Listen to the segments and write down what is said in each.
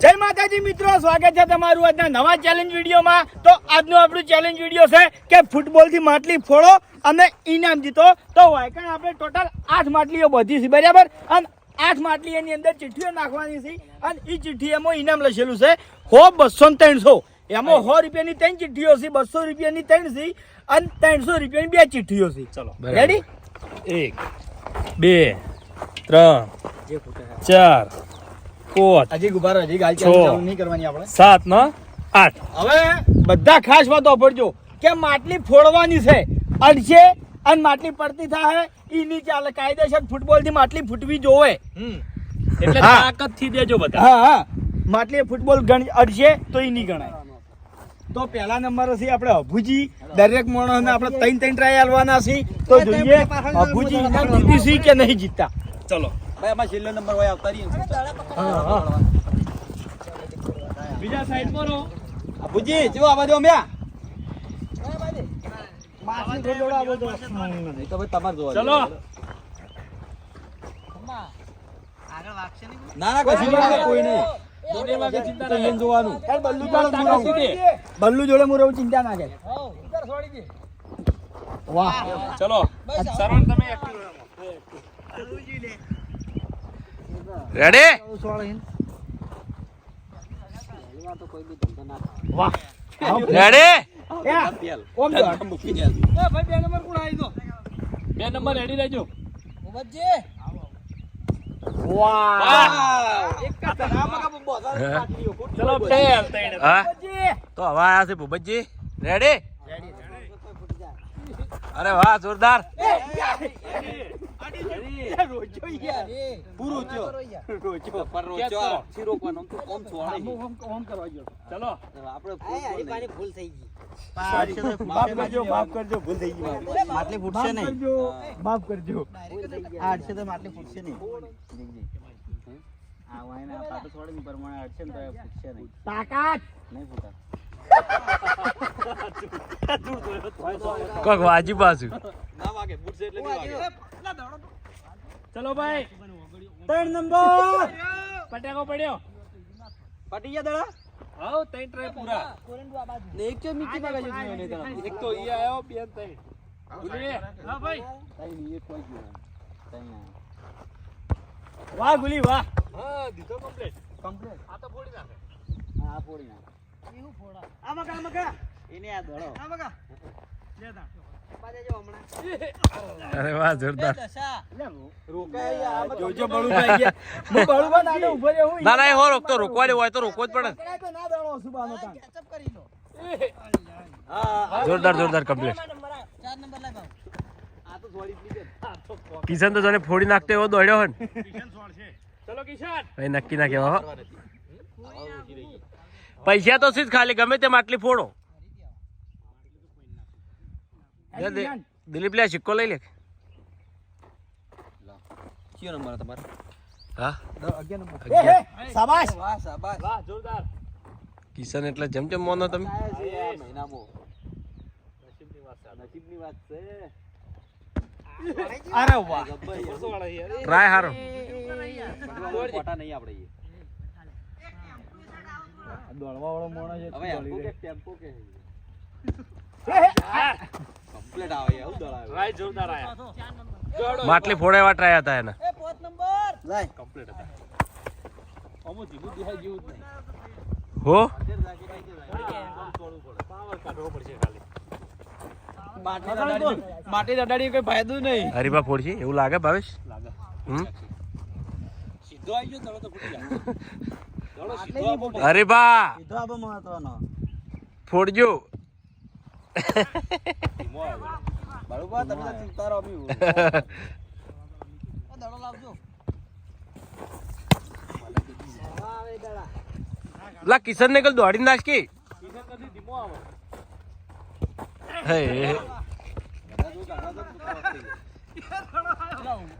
જય માતાજી મિત્રો સ્વાગત છે તમારું આજના નવા ચેલેન્જ વિડીયોમાં. તો આજનો આપણું ચેલેન્જ વીડિયો છે કે ફૂટબોલથી માટલી ફોડો અને ઇનામ જીતો. તો વાયકણ આપણે ટોટલ આઠ માટલીઓ બધી છે બરાબર? અને આઠ માટલી એની અંદર ચિઠ્ઠીઓ નાખવાની છે અને એ ચિઠ્ઠી એમાં ઇનામ લખેલું છે. હો બસો ને ત્રણસો. એમાં સો રૂપિયાની ત્રણ ચિઠ્ઠીઓ છે બસો રૂપિયાની ત્રણ છે અને ત્રણસો રૂપિયાની બે ચિઠ્ઠીઓ છે. ચલો. રેડી એક બે ત્રણ ચાર પાંચ હજી ગુબારો હજી ગાલ ચાલુ નહીં કરવાની આપણે. સાત ને આઠ. હવે બધા ખાસ વાતો પડજો કે માટલી ફોડવાની છે અડશે અને માટલી પડતી થાય ઈ નહીં ચાલે. કાયદેસર ફૂટબોલથી માટલી ફૂટવી જોવે. એટલે. તાકાતથી દેજો બધા. હા હા. માટલી ફૂટબોલ ગણ અડશે તો ઈ નહીં ગણાય. તો પહેલા નંબર છે આપણે અભુજી. દરેક માણસને આપણે ત્રણ ત્રણ ટ્રાય આલવાના છે. તો જોઈએ અભુજી જીતી છે કે નહીં જીતતા. ચલો. ભાઈ આમાં છેલ્લો નંબર હોય આવતા રહીએ. બીજા સાઈડ પર. ભુજી જો આવા દો બલ્લુ જોડે હું રહું. સીધી. બલ્લુ જોડે હું રહું ચિંતા ના કરે. વાહ. ચલો. શરણ તમે રેડી વાહ. રેડી ઓમ મૂકી દે. બે નંબર રેડી રહેજો. બજી. તો હવે આયા છે ભૂપતજી રેડી અરે વાહ જોરદાર. રોજો યાર. પૂરું થયો. રોજો. પર રોજો. કેસ. કરો. આ છીરોકવાનો. આમ તો કોમ છોડે નહીં. ચલો. આપણે ફૂટબોલ નહીં. માફ કરજો માફ કરજો ભૂલ થઈ ગઈ માટલી ફૂટશે નહીં. માફ કરજો. આ તો માટલી ફૂટશે નહીં. આ વાયને પાટો છોડે ને પ્રમાણે અડશે ને તો ફૂટશે નહીં. તાકાત! નહીં ફૂટા. કોક વાજી પાછું. ના વાગે ફૂટશે એટલે નહીં લાગે. ચલો ભાઈ. ત્રણ નંબર. પટાકો પડ્યો. પટી ગયા દડા? હાઉ ત્રણ ટ્રાય પૂરા. ને એક તો નીચે ભાગા જો નહીં તરફ. એક તો ઈ આયો બે ને ત્રણ. ભૂલી હા ભાઈ. તઈ નહીં, એક કોઈ ગયો ના. વાહ ગુલી વાહ. હા દીધો કમ્પ્લીટ કમ્પ્લીટ આ તો ફોડી નાખે. હા, આ ફોડી નાખે. એવું ફોડા. આ મકા એને આ દોડો. આ મકા અરે વાહ જોરદાર. જોજો બળુભાઈ હું બળુભા નાડે ઊભો રહ્યો હું ના ના એ હો રોકતો રોકવાની હોય તો રોકવો જ પડે. ના સુબાનો. જોરદાર જોરદાર કમ્પ્લીટ આ તો જ કિશન તો જોને ફોડી નાખતો એવો દોડ્યો હોય ને. ચલો કિશન. ભાઈ નક્કી ના કહેવા હો. પૈસા તો સીધ ખાલી ગમે તે માટલી ફોડો. દિલીપ લે સિક્કો લઈ લે. કયો નંબર તમારે? હા? હે શાબાશ. વાહ, શાબાશ. વાહ જોરદાર. કિશન એટલે જેમ જેમ મોનો તમે. મહિનામાં. નસીબની વાત છે. અરે વાહ ટ્રાય હારો. બધું નહીં આપણે દોડવા વાળો મોણો છે હવે ટેમ્પો કે ટેમ્પો કે હે. હે. કમ્પ્લીટ આવે એવું દળાવે ટ્રાય જોરદાર આયા. માટલી ફોડે એવા ટ્રાય હતા એના. લાઈ કમ્પ્લીટ હતા. અમો ધીમું દેખાય જેવું જ નહીં. હો? પાવર કાઢવો પડશે ખાલી. માટી દડાડી કોઈ ફાયદો નહીં. હરીબા ફોડશે? એવું લાગે ભાવેશ? લાગે. હમ? સીધો આવી ગયો તળો તો ફૂટી જાય. હરીબા! સીધો આપો મહત્વનો. ફોડજો. બરોબર તમે તો ચિંતા રહો બી. લા કિશન ને કલ દોડી નાખ કે. કિશન કદી ધીમો આવે હે.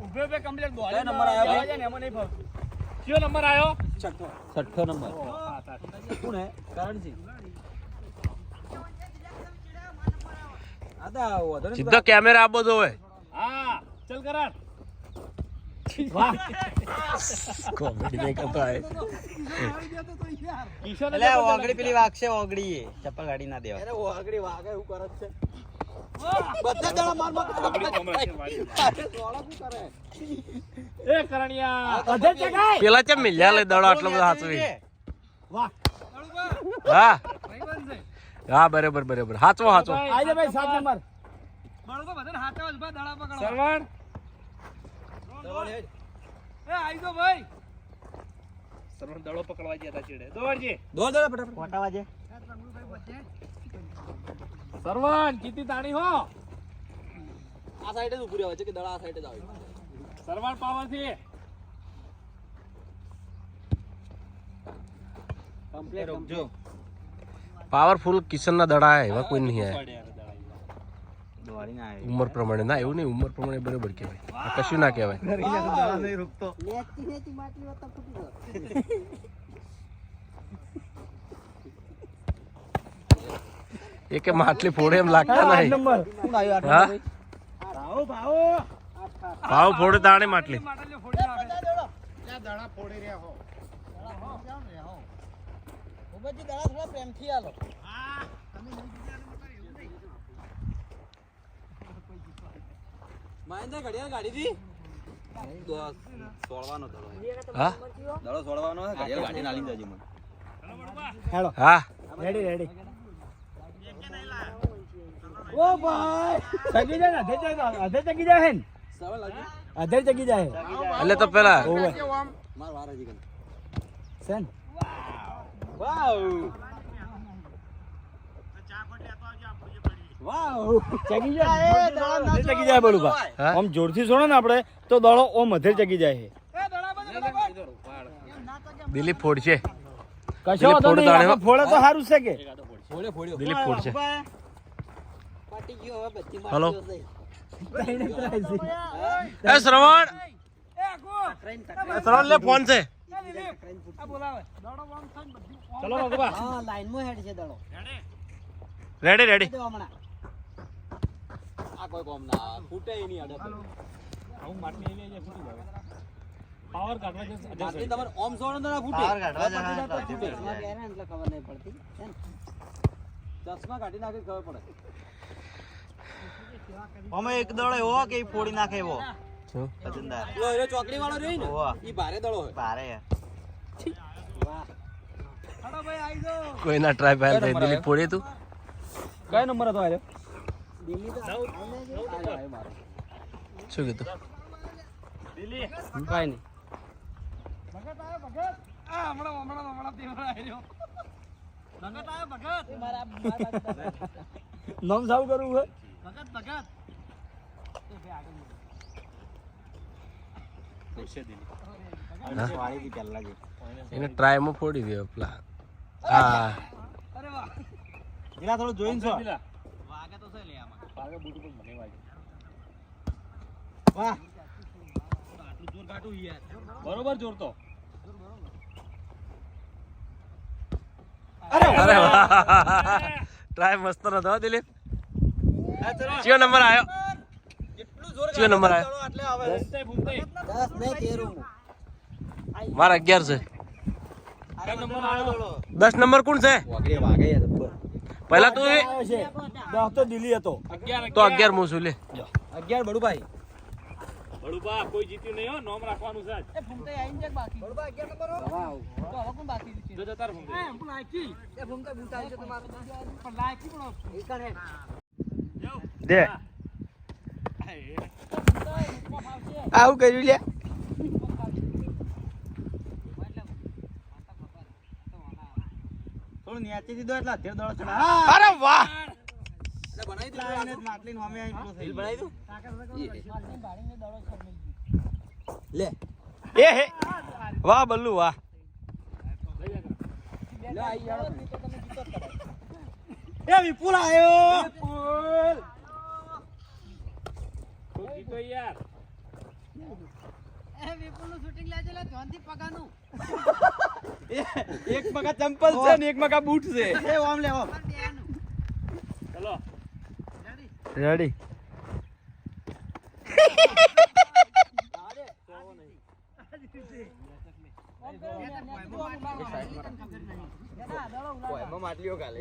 ઉભે ઉભે કમ્પ્લીટ બોલ નંબર આયો ભાઈ? એમાં નહીં ફાવતું. કયો નંબર આવ્યો છઠ્ઠો. નંબર. કોણ હે? કરણસિંહ આ તો વધુ નહીં સીધો કેમેરા આપો હોય. હા ચલ કરાર કોમેડી નહીં કરતો આ એટલે ઓગળી પેલી વાગશે ઓગળી એ. ચપ્પલ ગાડી ના દેવા. બધા જણા માર માર એ કરણિયા. અધે ચગાય પેલા ચમ મિલ્યા લે દડો આટલો બધો હાચવી વાહ. હા. હા બરાબર બરાબર. હાચો હાચો. આજે ભાઈ સાત નંબર. સરવણ. સરવણ દડો પકડવા ગયા હતા ચીડે દોડજે દોડ દોડ ફટાફટ. ખોટા જે સરવણ કીતી તાણી હો. આ સાઈડે જ ઉભું રહેવા છે કે દડા આ સાઈડે જ આવે? સરવણ પાવરથી કમ્પ્લીટ રૂકજો. પાવરફુલ કિશનના દડા એવા કોઈ નહીં આયા દોડી ના આવે ઉંમર પ્રમાણે. ના એવું નહીં ઉંમર પ્રમાણે બરાબર કહેવાય. કશું ના કહેવાય. એ કે માટલી ફોડે એમ લાગતા નહીં. ફોડે કોણ માટલી. હા ફોડી રહ્યા ભાવ ફોડે દાદા થોડા પ્રેમથી આલો. મહેન્દ્ર ઘડિયાળ ગાડી દી સોળવાનો દડો હા? દડો સોળવાનો ઘડિયાળ ગાડી ના લીધા મને. હેલો હા. રેડી રેડી ઓ ભાઈ. ચગી જાય અધે ચગી જાય હે ને? સવાલ લાગી. અધે ચગી જાય એટલે તો પેલા માર વાર હજી કન સેન. વાવ. ચગી જાય. જાય બોલું ભાઈ આમ જોરથી છોડો ને આપણે તો દડો ઓમ અધે ચગી જાય છે. દિલીપ કશો ફોડ તાણે આપણે ફોડે તો સારું છે કે. દિલીપ ફોડશે. પાટી ગયો હવે બધી હલો. એ શ્રવણ. શ્રવણ લે ફોન છે. ચલો ભગવા હા લાઈનમાં હેડ છે દડો. રેડી? રેડી દેવા હમણા. આ કોઈ કોમ ના ફૂટે નહીં અડે આવું માટલી લઈ જાય ફૂટી જાય. પાવર કાઢવા જશે બાકી તમારે ઓમ સોણ ના ફૂટે પાવર કાઢવા જણા એટલે ખબર નહીં પડતી. ચશ્મા કાઢી નાખે ખબર પડે. અમે એક દડો એવો કે ફોડી નાખે એવો. જો એનો ચોકડી વાળો રહી ને? એ ઈ ભારે દડો હોય. ભારે. કોઈના ટ્રાય ફાઇલ થઈ દિલ્હી ફોડે તું? કયો નંબર હતો આયો શું કીધું? કઈ નહીં. નામ સાવ કરવું હોય ભગત જ એને ટ્રાયમાં ફોડી દે પેલા. હા. પેલા થોડું જોઈને છો? પેલા વાગે તો છે લે આમાં. પાગા બૂટ ઉપર મને વાગે. વાહ. આટલું જોર યાર. બરોબર અરે ટ્રાય મસ્ત નતો દિલીપ. ચિયો નંબર આવ્યો ચિયો જોર નંબર આવ્યો આટલે આવે. મારા અગિયાર છે. દસ નંબર કોણ છે? પહેલા તું દસ તો દિલ્હી હતો. અગિયાર તો અગિયાર. હું છું લે. અગિયાર બડુભાઈ. બળુબા કોઈ જીત્યું નહીં હો નોમ રાખવાનું છે નંબર જો દે. આવું કર્યું લે થોડું નેચી દીધો એટલે અત્યારે દોડો ચડા. અરે વાહ! બનાવી માટલી નું અમે દઉં લે. એ હે વાહ બલ્લુ વાહ. છૂટી તો યાર. એ વિપુલનું શૂટિંગ લાજો લે જોનથી પગાનું એક મગા ચંપલ છે ને એક મગા બૂટ છે. એ ઓમ લે ઓમ. ચલો. રેડી માટલીઓ ગાલે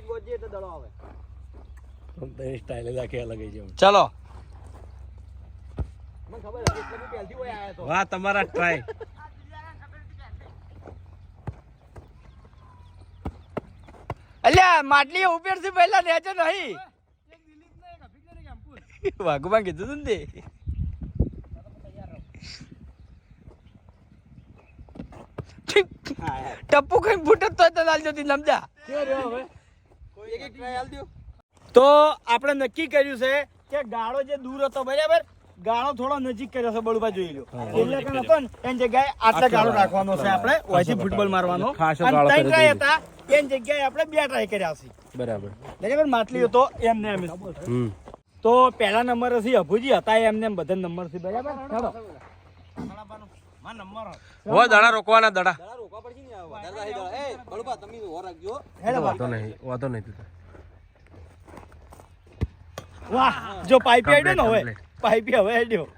ટાઈટ બોજીએ તો દડો આવે. સ્ટાઇલ રાખી અલગ છે ચલો. મને ખબર હતી એટલે હું પહેલથી ઓય આયો તો. વાહ તમારા ટ્રાય અલ્યા માટલી ઉપરથી પહેલા નેચે નહીં. વાઘુમાં કીધું તું ને તે. ટપ્પુ કઈ ફૂટત તો તો લાલ જતી લમજા. કોઈ તો આપણે નક્કી કર્યું છે કે ગાળો જે દૂર હતો બરાબર? ગાળો થોડો નજીક કર્યો છે બળુભા જોઈ લો એટલે કે હતો ને એની જગ્યાએ આટલા ગાળો રાખવાનો છે આપણે. ઓયથી ફૂટબોલ મારવાનો. ખાસો અને ગાળો ત્રણ કર્યો ટ્રાય હતા એની જગ્યાએ આપણે બે ટ્રાય કર્યા છે. બરાબર. બરાબર? માટલી હતો એમને એમ તો પહેલા નંબર હશે અભુજી હતા એમને એમ બધા નંબર છે બરાબર? ચાલો. હો દડા રોકવાના દડા. વાહ જો પાઇપી આડ્યો ને હવે પાઇપી હવે આડ્યો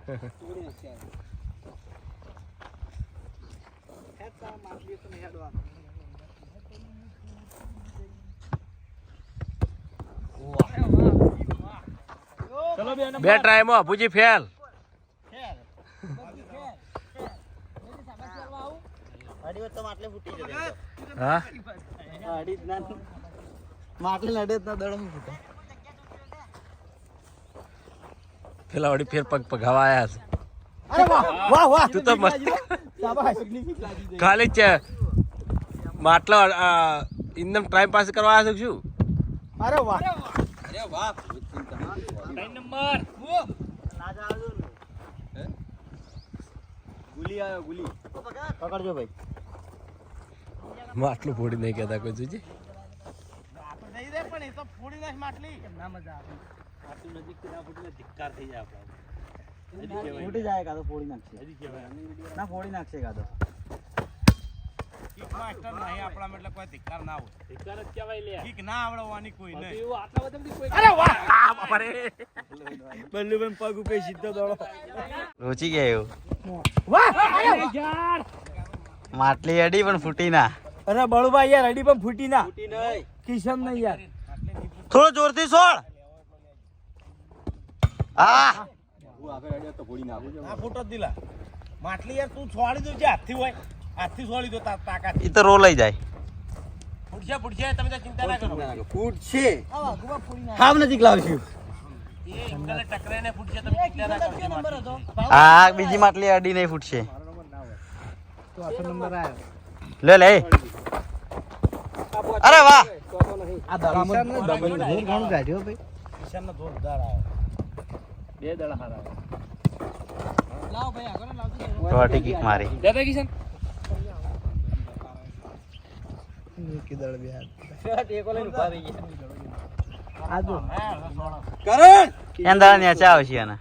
બે ટ્રાયમાં અભુજી ફેલ અઢી વખત તો માટલે ફૂટી જશે. હા? જ ના માટલે લડે જ ના દડો ફૂટે. પેલા વળી ફેર પગ પગાવા આયા છે. અરે વાહ વાહ વાહ. તું તો મસ્ત ખાલી છે. માટલો ઇન્દમ ટાઈમ પાસ કરવા આવ્યા છું અરે વાહ. અરે વાહ ભૂતસિંહ ગુલી આવ્યો ગુલી. પકડજો ભાઈ. માટલું ફોડી નહીં કહેતા કોઈ જોજે આટલું નજીકથી ના ફૂટીને ધિક્કાર થઈ જાય આપણે ફૂટી જાય કાં તો ફોડી નાખશે. ના ફોડી નાખશે કાં તો. ધિક્કાર જ કહેવાય લે એવું? આટલા બધા કોઈ અરે વાહ બલ્લુભાઈ પગ ઉપર સીધો દોડો રોચી ગયા એવું માટલી અડી પણ ફૂટી ના. અરે બળુભાઈ યાર અડી પણ ફૂટી ના. નહીં. કિશન નહીં યાર. થોડો જોરથી છોડ હા ફૂટો જ દિલા. માટલી યાર તું છોડી દો જે હાથથી હોય. હાથથી છોડી દો તા- તાકાત એ તો રો લઈ જાય. ફૂટશે ફૂટશે તમે ચિંતા ના કરો. ફૂટ છે હાવ નજીક લાવશું એ ઇન્ટરનેટ ટકરાઈને ફૂટશે તમે ચિંતા ના કરો. હા બીજી માટલી અડી નહીં ફૂટશે. લે લે. વાહ. આ દડામાં ડબલ ઘણું ઘણું કાઢ્યો ભાઈ. કિશનનો જોરદાર આવ્યો બે દડા હારા ટોટી કિક મારી. બે બે કિશન ટેકો લઈને ઊભા રહી ગયા. એન દાડા નેચે આવશે એને.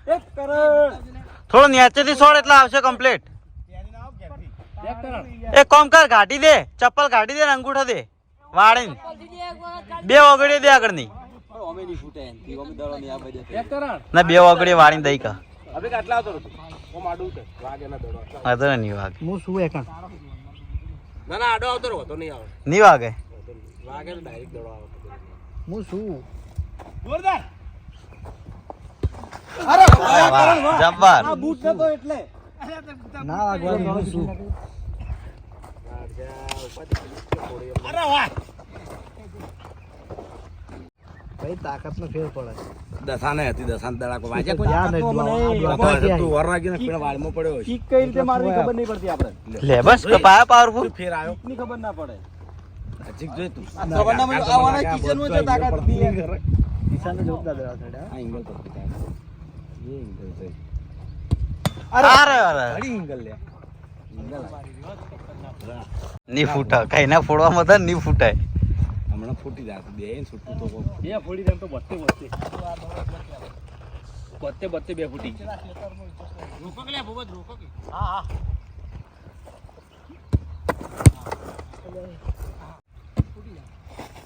થોડો નેચેથી છોડ એટલે આવશે કમ્પ્લીટ એક કોમ કર ઘાટી દે ચપ્પલ ઘાટી દે ને અંગૂઠો દે. વાળીને. બે ઓગળી દે આગળની ના બે ઓગળી વાળીને દઈ કા. નહીં વાગે. હું શું ના ના આડો આવતો રહો તો નહીં આવે. નહીં વાગે. વાગે તો ડાયરેક્ટ દડો આવે. હું શું? જોરદાર. વાહ, જબ્બર. બૂટ નતો એટલે. ના વાગવાનું શું? ભાઈ તાકાત નો ફેર પડે. દસાને હતી દસાન દડાકો. વાજે મને તું વર વાળમાં પડ્યો. કઈ રીતે મારવી ખબર નહીં પડતી આપણે. લે. બસ પાયા પાવરફુલ ફેર આવ્યો. ની ખબર ના પડે. નજીક જોઈ તું. સવારનામાં આવવાના કિચનમાં જો તાકાત. જોરદાર દડા. આ એંગલ પર એ એંગલ જોઈ અરે! અરે ઘડી એંગલ લે. એંગલ ની ફૂટા કઈ ના ફોડવામાં તો ની ફૂટાય હમણાં ફૂટી જાય બે ને છૂટું તો કોક. બે ફૂટી તેમ તો બત્તે બત્તે. બત્તે બત્તે બે ફૂટી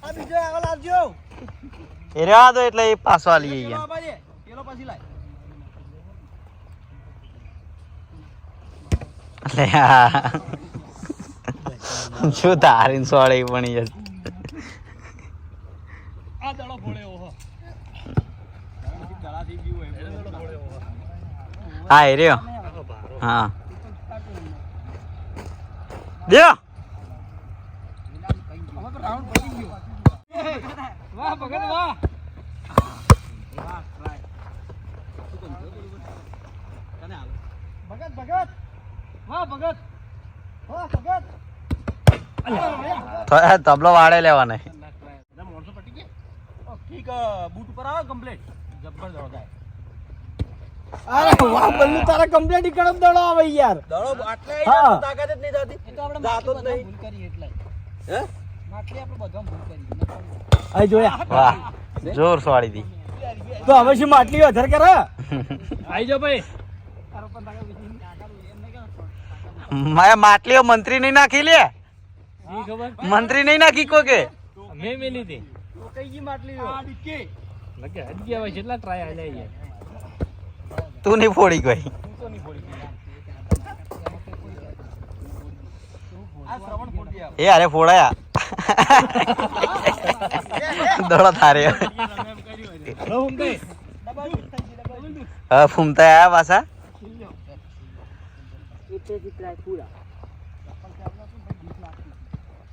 આ બીજો આગળ આવજો એ રહેવા દો એટલે એ પાછો આલી પેલો ગયા પેલો પછી લાય. એટલે આ શું તારીન સોળે પણ યાર આ દડો ફોડે ઓહો હા. એ રહ્યો. હા. દ્યો. વાહ ભગત વાહ ભગત ભગત. વાહ ભગત. વાહ ભગત. તબલો વાળે લેવાને. ઠીક બૂટ ઉપર આવો કમ્પ્લીટ જબ્બર દડો અરે વાહ બલ્લુ તારા કમ્પ્લેટ કડમ દડો આવે યાર. દડો આટલે તાકાત જ નહીં થતી? એ તો આપણે જાતો જ નહીં. ભૂલ કરી એટલે. હે? માટલી આપણે બધા ભૂલ કરી. અહીં જોયા. વાહ. જોર સોળી દી. તો હવે શું માટલી વધારે કરે. આઈ ભાઈ. મારે માટલીઓ મંત્રી નહીં નાખી લે. મંત્રી નહીં નાખી કો કે મેં આલ્યા યાર તું નહીં ફોડી કોઈ. એ અરે ફોડાયા. દડો થારે હલો હું ફૂમતા આયા પાછા.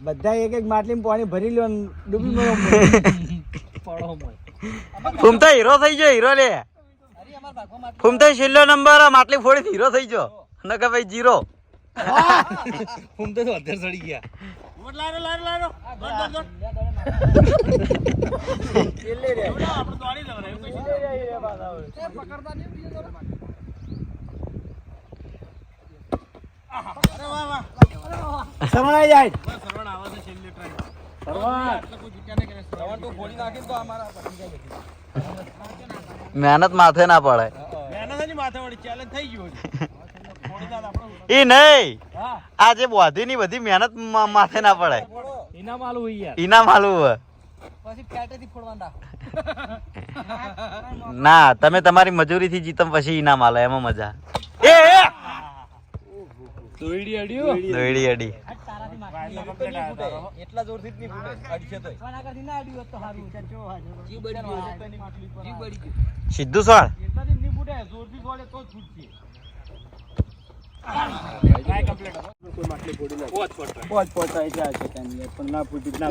બધા એક એક માટલી પાણી ભરી લો ડૂબી મળો ફૂમતો હીરો થઈ ગયો હીરો લે. ફૂમતો છેલ્લો નંબર આ માટલી ફોડી હીરો થઈ ગયો. નકર ભાઈ જીરો. ફૂમતો તો અધર ચડી ગયા. સરવણાઈ જાય શ્રવણ તો ફોડી નાખીને તો અમારા પતી જાય. બધી. મહેનત માથે ના પડે. એ નહીં. આજે આ જે બોધી ની બધી મહેનત માથે ના પડે. ઇનામ આલું હોય. યાર ઈનામ આલું ના તમે તમારી મજૂરી થી જીતમ પછી ઇનામ આલે. એમાં મજા. એ! દોયડી અડ્યો દોયડી અડી એટલા જોરથી જ નહીં ફૂટે. અડશે ગયો. સીધું સોળ એટલાથી જ નહીં ફૂટે. જોરથી બોલે તો જ છે ના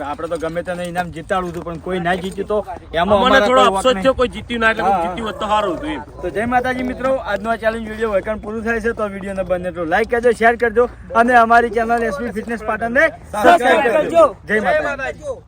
ના તો ગમે તેને ઇનામ હતું પણ કોઈ ના જીત્યું તો એમાં મને થોડો અફસોસ કોઈ જીત્યું ના એટલે જીત્યું હોત તો સારું હતું તો જય માતાજી મિત્રો આજનો આ ચેલેન્જ વીડિયો વૈકણ પૂરું થાય છે તો વિડીયોને બંને તો લાઈક કરજો શેર કરજો અને અમારી ચેનલ એસપી ફિટનેસ પાટણને સબસ્ક્રાઇબ કરજો. જય માતાજી.